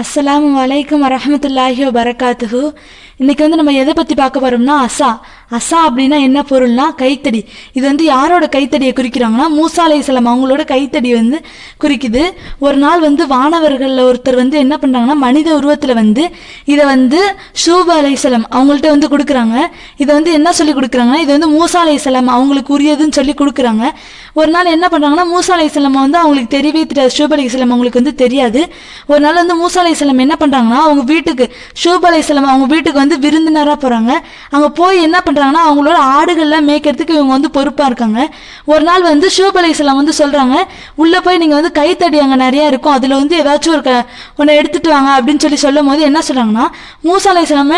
அஸ்ஸலாமு வலைக்கம் வரமத்துல்லாஹி வபரகாத்துஹு. இன்னைக்கு வந்து நம்ம எதை பற்றி பார்க்க போகிறோம்னா அசா. அசா அப்படின்னா என்ன பொருள்னா கைத்தடி. இது வந்து யாரோட கைத்தடியை குறிக்கிறாங்கன்னா மூசாலை செலம் அவங்களோட கைத்தடி வந்து குறிக்குது. ஒரு நாள் வந்து வானவர்களில் ஒருத்தர் வந்து என்ன பண்ணுறாங்கன்னா மனித உருவத்தில் வந்து இதை வந்து ஷூப அலைசலம் அவங்கள்ட்ட வந்து கொடுக்குறாங்க. இதை வந்து என்ன சொல்லி கொடுக்குறாங்கன்னா இது வந்து மூசாலை செலம் அவங்களுக்கு உரியதுன்னு சொல்லி கொடுக்குறாங்க. ஒரு நாள் என்ன பண்ணுறாங்கன்னா மூசாலை அலைஹிஸ்ஸலாம் வந்து அவங்களுக்கு தெரியவே தெரியாது. ஷூப் அலைஹிஸ்ஸலாம் அவங்களுக்கு வந்து தெரியாது. ஒரு நாள் வந்து மூசாலை அலைஹிஸ்ஸலாம் என்ன பண்ணுறாங்கன்னா அவங்க வீட்டுக்கு ஷூப் செலம் அவங்க வீட்டுக்கு வந்து விருந்தினராக போகிறாங்க அங்கே போய் என்ன பண்ணுறாங்கன்னா அவங்களோட ஆடுகள்லாம் மேய்க்கிறதுக்கு இவங்க வந்து பொறுப்பாக இருக்காங்க. ஒரு நாள் வந்து ஷூப் வந்து சொல்கிறாங்க உள்ளே போய் நீங்கள் வந்து கைத்தடி அங்கே நிறையா இருக்கும். அதில் வந்து ஏதாச்சும் ஒரு க ஒன்று எடுத்துகிட்டு வாங்க அப்படின்னு சொல்லி சொல்லும் போது என்ன சொல்கிறாங்கன்னா மூசா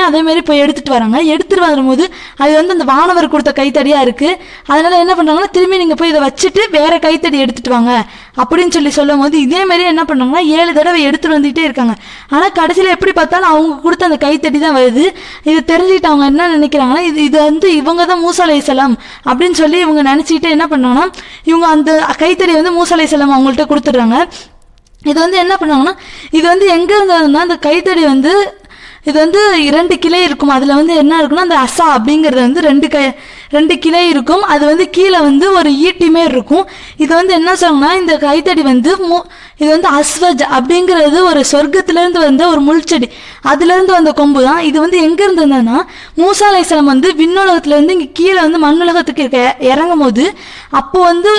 அதேமாரி போய் எடுத்துகிட்டு வராங்க. எடுத்துகிட்டு வரும்போது அது வந்து அந்த வானவர் கொடுத்த கைத்தடியாக இருக்குது அதனால் என்ன பண்ணுறாங்கன்னா திரும்பி நீங்கள் போய் இதை வச்சுட்டு வேறு கைத்தடி எடுத்துகிட்டு வாங்க. அப்படின்னு சொல்லி சொல்லும் போது இதே மாதிரி என்ன பண்ணாங்கன்னா ஏழு தடவை எடுத்துட்டு வந்துகிட்டே இருக்காங்க. ஆனால் கடைசியில் எப்படி பார்த்தாலும் அவங்க கொடுத்த அந்த கைத்தடி தான் வருது. இதை தெரிஞ்சுக்கிட்டு அவங்க என்ன நினைக்கிறாங்கன்னா இது இது வந்து இவங்க தான் மூசாலை செலம் அப்படின்னு சொல்லி இவங்க நினச்சிக்கிட்டு என்ன பண்ணாங்கன்னா இவங்க அந்த கைத்தடி வந்து மூசாலை செலம் அவங்கள்ட்ட கொடுத்துட்றாங்க. இது வந்து என்ன பண்ணாங்கன்னா இது வந்து எங்கே இருந்ததுன்னா அந்த கைத்தடி வந்து இது வந்து இரண்டு கிளை இருக்கும். அதில் வந்து என்ன இருக்குன்னா அந்த அசா அப்படிங்கிறது வந்து ரெண்டு கை ரெண்டு கிளை இருக்கும். அது வந்து கீழே வந்து ஒரு ஈட்டி மாரி இருக்கும். இது வந்து என்ன சொல்லுங்கன்னா இந்த கைத்தடி வந்து மு இது வந்து அஸ்வஜ் அப்படிங்கிறது ஒரு சொர்க்கத்திலேருந்து வந்த ஒரு முள்செடி. அதுலேருந்து வந்த கொம்பு தான் இது வந்து எங்கேருந்து இருந்ததுன்னா மூசா அலைஹிஸ்ஸலாம் வந்து விண்ணுலகத்துலேருந்து இங்கே கீழே வந்து மண்ணுலகத்துக்கு இருக்க இறங்கும் போது அப்போ வந்து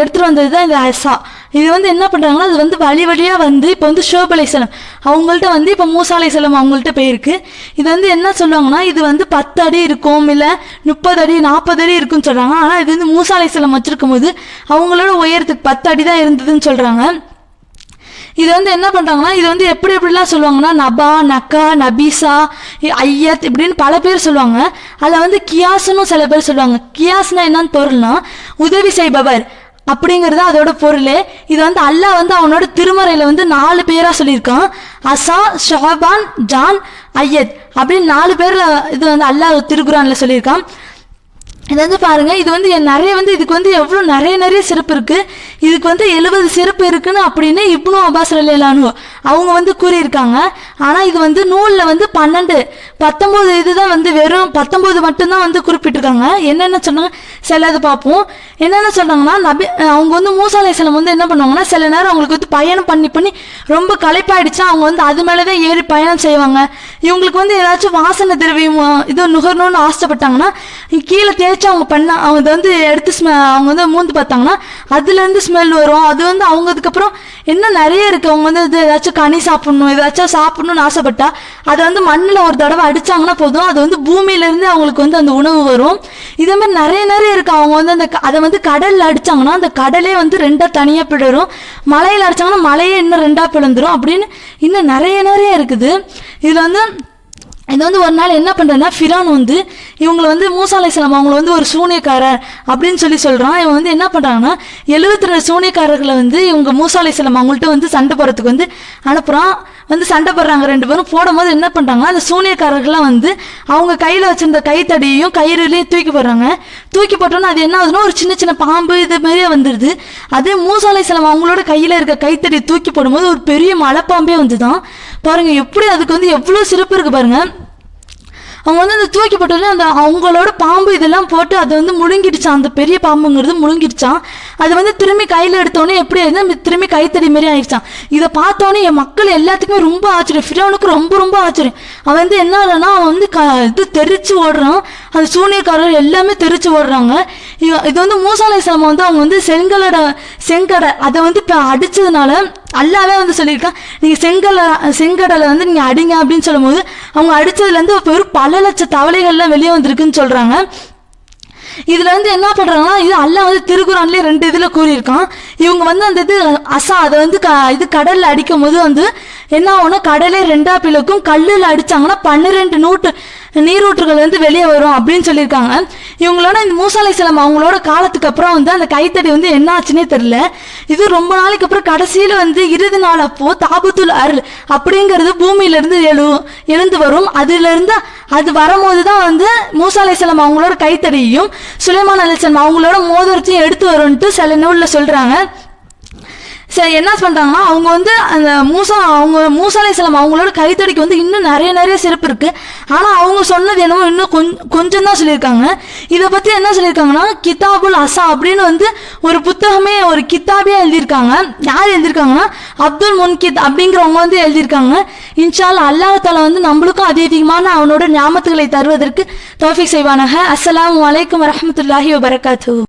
எடுத்துகிட்டு வந்தது தான் இந்த அசா. இது வந்து என்ன பண்ணுறாங்கன்னா அது வந்து வழி வழியாக வந்து இப்போ வந்து ஷோப் அவங்கள்ட்ட வந்து இப்போ மூசாலை அலைஹிஸ்ஸலாம் அவங்கள்ட்ட போயிருக்கு. இது வந்து என்ன சொல்லுவாங்கன்னா இது வந்து பத்து அடி இருக்கும் இல்லை முப்பது அடி நாற்பது அடி இருக்கும்னு சொல்கிறாங்க ஆனால் இது வந்து மூசாலை அலைஹிஸ்ஸலாம் வச்சிருக்கும் போது அவங்களோட உயரத்துக்கு பத்து அடி தான் இருந்ததுன்னு சொல்கிறாங்க இது வந்து என்ன பண்ணுறாங்கன்னா இது வந்து எப்படி எப்படிலாம் சொல்லுவாங்கன்னா நபா நக்கா நபீசா இ- ஐயத் இப்படின்னு பல பேர் சொல்லுவாங்க. அதில் வந்து கியாஸ்னு சில பேர் சொல்லுவாங்க. கியாஸ்னா என்னன்னு பொருள்னா உதவி செய்பவர் அப்படிங்கிறது அதோட பொருள். இது வந்து அல்லாஹ் வந்து அவனோட திருமறையில் வந்து நாலு பேராக சொல்லியிருக்கான். அசா ஷஹபான் ஜான் ஐயத் அப்படின்னு நாலு பேரில் இது வந்து அல்லாஹ் திருக்குறானில் சொல்லியிருக்கான். இது வந்து பாருங்கள் இது வந்து என் நிறைய வந்து இதுக்கு வந்து எவ்வளோ நிறைய நிறைய சிறப்பு இருக்குது இதுக்கு வந்து எழுபது சிறப்பு இருக்குன்னு அப்படின்னு இப்னு அப்பாஸ் ரலியல்லானு அவங்க வந்து கூறியிருக்காங்க. ஆனால் இது வந்து நூலில் வந்து பன்னெண்டு பத்தொம்போது இதுதான் வந்து வெறும் பத்தொம்போது மட்டும்தான் வந்து குறிப்பிட்டிருக்காங்க. என்னென்ன சொன்னாங்க சில இது பார்ப்போம். என்னென்ன சொன்னாங்கன்னா நபி அவங்க வந்து மூசா அலைஹிஸ்ஸலாம் வந்து என்ன பண்ணுவாங்கன்னா சில நேரம் அவங்களுக்கு வந்து பயணம் பண்ணி பண்ணி ரொம்ப களைப்பாயிடுச்சா அவங்க வந்து அது மேலே தான் ஏறி பயணம் செய்வாங்க. இவங்களுக்கு வந்து ஏதாச்சும் வாசனை திரவியம் இது நுகரணும்னு ஆசைப்பட்டாங்கன்னா கீழே தேய்ச்சி அவங்க பண்ண அவங்க வந்து எடுத்து ஸ்மெ அவங்க வந்து மூந்து பார்த்தாங்கன்னா அதுலேருந்து ஸ்மெல் வரும். அது வந்து அவங்க அதுக்கப்புறம் இன்னும் நிறைய இருக்கு. அவங்க வந்து இது ஏதாச்சும் கனி சாப்பிடணும் ஏதாச்சும் சாப்பிடணும்னு ஆசைப்பட்டா அதை வந்து மண்ணில் ஒரு தடவை அடிச்சாங்கன்னா போதும். அது வந்து பூமியிலேருந்து அவங்களுக்கு வந்து அந்த உணவு வரும். இதே மாதிரி நிறைய நிறைய இருக்கு. அவங்க வந்து அந்த அதை வந்து கடலில் அடிச்சாங்கன்னா அந்த கடலே வந்து ரெண்டாக தனியாக பிடரும் மலையில் அடிச்சாங்கன்னா மலையே இன்னும் ரெண்டாக பிளந்துரும் அப்படின்னு இன்னும் நிறைய நிறைய இருக்குது. இதில் வந்து இது வந்து ஒரு நாள் என்ன பண்ணுறேன்னா ஃபிரான் வந்து இவங்களை வந்து மூசா அலைஹிஸ்ஸலாம் அவங்கள வந்து ஒரு சூனியக்காரர் அப்படின்னு சொல்லி சொல்கிறான் இவன் வந்து என்ன பண்ணுறாங்கன்னா எழுபத்தி ரெண்டு சூனியக்காரர்களை வந்து இவங்க மூசா அலைஹிஸ்ஸலாம் அவங்கள்ட்ட வந்து சண்டை போடுறதுக்கு வந்து அனுப்புகிறான் வந்து சண்டை போடுறாங்க ரெண்டு பேரும். போடும்போது என்ன பண்ணுறாங்க அந்த சூனியக்காரர்கள்லாம் வந்து அவங்க கையில் வச்சிருந்த கைத்தடியையும் கயிறுலையும் தூக்கி போடுறாங்க. தூக்கி போட்டோன்னா அது என்ன ஆகுதுன்னா ஒரு சின்ன சின்ன பாம்பு இது மாதிரியே வந்துடுது அதே மூசாலை அலைஹிஸ்ஸலாம் அவங்களோட கையில் இருக்க கைத்தடியை தூக்கி போடும்போது ஒரு பெரிய மலைப்பாம்பே வந்துதான். பாருங்கள் எப்படி அதுக்கு வந்து எவ்வளோ சிறப்பு இருக்குது பாருங்கள் அவங்க வந்து அந்த தூக்கி போட்டோடனே அந்த அவங்களோட பாம்பு இதெல்லாம் போட்டு அதை வந்து முழுங்கிடுச்சான் அந்த பெரிய பாம்புங்கிறது முழுங்கிடுச்சான் அது வந்து திரும்பி கையில் எடுத்தோடனே எப்படி இருந்தால் திரும்பி கைத்தடி மாரி ஆயிடுச்சான் இதை பார்த்தோன்னே என் மக்கள் எல்லாத்துக்குமே ரொம்ப ஆச்சரியம். ஃபிரோனுக்கு ரொம்ப ரொம்ப ஆச்சரியம். அவன் வந்து என்ன ஆகுறான்னா அவன் வந்து க இது தெரிச்சு ஓடுறான். அந்த சூனியக்காரர் எல்லாமே தெரிச்சு ஓடுறாங்க. இது வந்து மூசாலை சலம் வந்து அவங்க வந்து செங்கலோட செங்கடை அதை வந்து இப்போ அடித்ததுனால அல்லாவே வந்து சொல்லியிருக்கான் நீங்கள் செங்கலை செங்கடலை வந்து நீங்கள் அடிங்க அப்படின்னு சொல்லும்போது அவங்க அடிச்சதுலேருந்து வெறும் பல லட்ச தவளைகள்லாம் வெளியே வந்திருக்குன்னு சொல்கிறாங்க இதுல வந்து என்ன பண்றாங்கன்னா இது அல்லா வந்து திருக்குறான்லயே ரெண்டு இதுல கூறியிருக்கான். இவங்க வந்து அந்த இது அசா அதை வந்து க இது கடல்ல அடிக்கும் போது வந்து என்ன ஆகும்னா கடலே ரெண்டா பிளக்கும் கல்லில் அடிச்சாங்கன்னா பன்னிரெண்டு நூற்று நீரூற்றுகள் வந்து வெளியே வரும் அப்படின்னு சொல்லியிருக்காங்க. இவங்களோட இந்த மூசாலை சிலம் அவங்களோட காலத்துக்கு அப்புறம் வந்து அந்த கைத்தடி வந்து என்ன ஆச்சுன்னே தெரியல. இது ரொம்ப நாளைக்கு அப்புறம் கடைசியில் வந்து இறுதி நாள் அப்போ தாபத்துல் அருள் அப்படிங்கிறது பூமியில இருந்து எழு எழுந்து வரும். அதுலேருந்து அது வரும்போது தான் வந்து மூசாலை சிலம் அவங்களோட கைத்தடியையும் சுலைமான் அலிசலம் அவங்களோட மோதிரத்தையும் எடுத்து வரும்ன்ட்டு சில நூலில் சொல்கிறாங்க சரி என்ன பண்றாங்கன்னா அவங்க வந்து அந்த மூசா அவங்க மூசாலை அலைஹிஸ்ஸலாம் அவங்களோட கைத்தடிக்கு வந்து இன்னும் நிறைய நிறைய சிறப்பு இருக்கு. ஆனா அவங்க சொன்னது என்னமோ இன்னும் கொஞ்சம் கொஞ்சம் தான் சொல்லியிருக்காங்க. இதை பத்தி என்ன சொல்லியிருக்காங்கன்னா கிதாபுல் அசா அப்படின்னு வந்து ஒரு புத்தகமே ஒரு கித்தாபே எழுதியிருக்காங்க. யார் எழுதியிருக்காங்கன்னா? அப்துல் முன்கித் அப்படிங்கிறவங்க வந்து எழுதியிருக்காங்க. இன்ஷால் அல்லாஹ் தாலா வந்து நம்மளுக்கும் அதிகமான அவனோட ஞாபகத்துகளை தருவதற்கு தோஃபிக் செய்வானாக. அஸ்லாம் வலைக்கம் வரமத்துல்லாஹி வபரகாத்துஹு.